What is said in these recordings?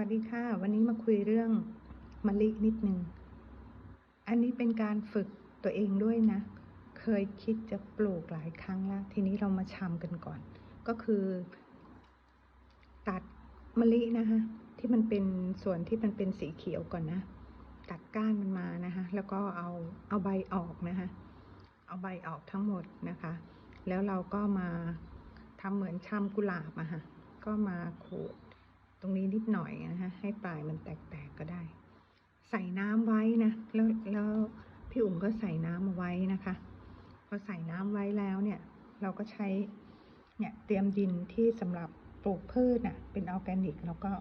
วัสดีค่ะ วันนี้มาคุยเรื่องมะลินิดนึง อันนี้เป็นการฝึกตัวเองด้วยนะ เคยคิดจะปลูกหลายครั้งแล้ว ทีนี้เรามาชำกันก่อน ก็คือ ตัดมะลินะคะที่มันเป็นส่วนที่มันเป็นสีเขียวก่อนนะ ตัดก้านมันมานะคะแล้วก็เอาเอาใบออกนะคะเอาใบออกทั้งหมดนะคะ แล้วเราก็มาทำเหมือนชำกุหลาบอะค่ะก็มาขูด รงนี้นิดหน่อยนะคะให้ปลายมันแตกๆก็ได้ ใส่น้ำไว้นะแล้วแล้วพี่อุ๋มก็ใส่น้ำเอาไว้นะคะ พอใส่น้ำไว้แล้วเนี่ย เราก็ใช้เนี่ยเตรียมดินที่สำหรับปลูกพืชน่ะเป็นออร์แกนิกแล้วก็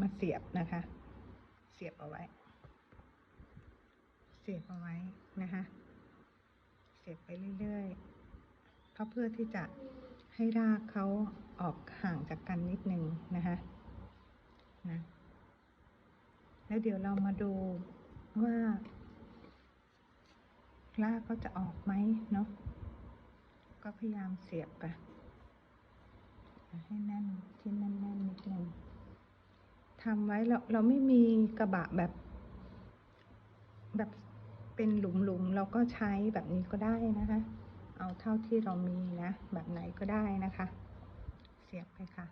มาเสียบนะคะ เสียบเอาไว้ เสียบเอาไว้นะคะ เสียบไปเรื่อยๆเพราะเพื่อที่จะให้รากเขาออกห่างจากกันนิดนึงนะคะ แล้วเดี๋ยวเรามาดูว่ารากเขาจะออกไหมเนาะก็พยายามเสียบไปให้แน่นที่แน่นๆนิดนึงทำไว้เราเราไม่มีกระบะแบบ แบบเป็นหลุมๆเราก็ใช้แบบนี้ก็ได้นะคะ เอาเท่าที่เรามีนะ แบบไหนก็ได้นะคะ เสียบไปค่ะ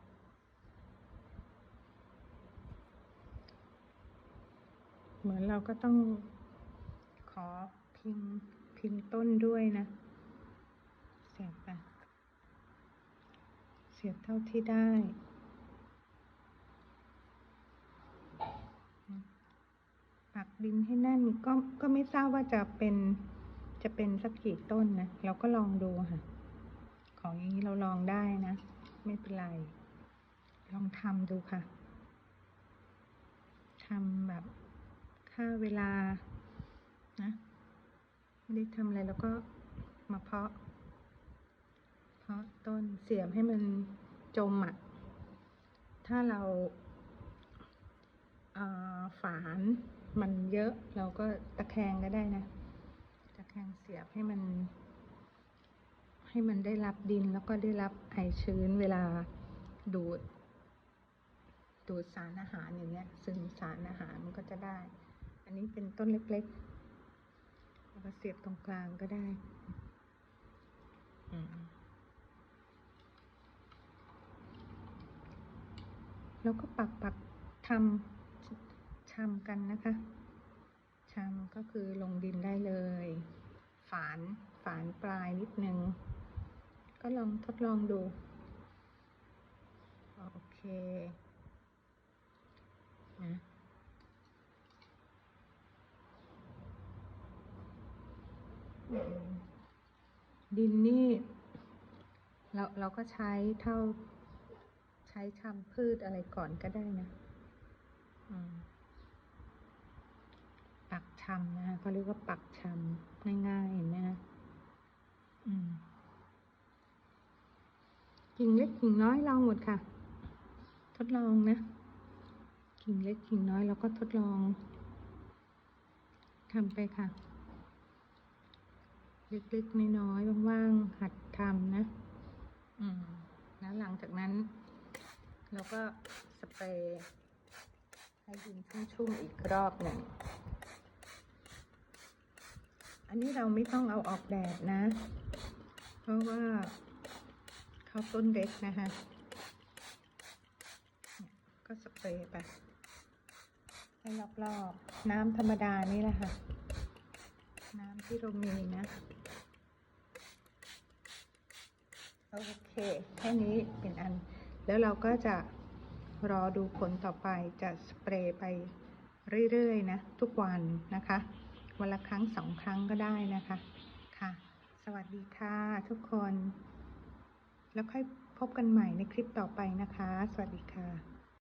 เหมือนเราก็ต้องขอพิมพิมต้นด้วยนะ เสียบไปเสียบเท่าที่ได้ปักดินให้แน่นก็ก็ไม่ทราบว่าจะเป็นจะเป็นสักกี่ต้นนะ เราก็ลองดูค่ะ ของอย่างนี้เราลองได้นะ ไม่เป็นไร ลองทำดูค่ะทำแบบ ค่าเวลานะไม่ได้ทำอะไรแล้วก็มาเพาะ เพาะต้นเสียบให้มันจมอะถ้าเราเฝานมันเยอะเราก็ตะแคงก็ได้นะ ตะแคงเสียบให้มัน ให้มันได้รับดินแล้วก็ได้รับไอชื้นเวลาดูด ดูดสารอาหารอย่างเงี้ยซึมสารอาหารมันก็จะได้ อันนี้เป็นต้นเล็กๆแล้วก็เสียบตรงกลางก็ได้อืมแล้วก็ปักปักทำชำกันนะคะชำก็คือลงดินได้เลย ฝานฝานปลายนิดนึง ก็ลองทดลองดู โอเคนะ ดินนี่เราเราก็ใช้เท่า ใช้ชำพืชอะไรก่อนก็ได้นะปักชำนะคะเขาเรียกว่าปักชำง่ายๆเห็นไหมคะกิ่งเล็กกิ่งน้อยลองหมดค่ะ ทดลองนะ กิ่งเล็กกิ่งน้อยเราก็ทดลองทำไปค่ะ เล็กๆน้อยๆว่างๆหัดทำนะ อืมแล้วหลังจากนั้น เราก็สเปรย์ให้ดินชุ่มๆอีกรอบหนึ่งอันนี้เราไม่ต้องเอาออกแดดนะ เพราะว่าเขาต้นเล็กนะคะก็สเปรย์ไปให้รอบๆน้ำธรรมดานี่แหละค่ะ ที่เรามีนะ โอเค แค่นี้เป็นอัน แล้วเราก็จะรอดูผลต่อไปจะสเปรย์ไปเรื่อยๆนะ ทุกวันนะคะ วันละครั้งสองครั้งก็ได้นะคะค่ะ สวัสดีค่ะทุกคน แล้วค่อยพบกันใหม่ในคลิปต่อไปนะคะ สวัสดีค่ะ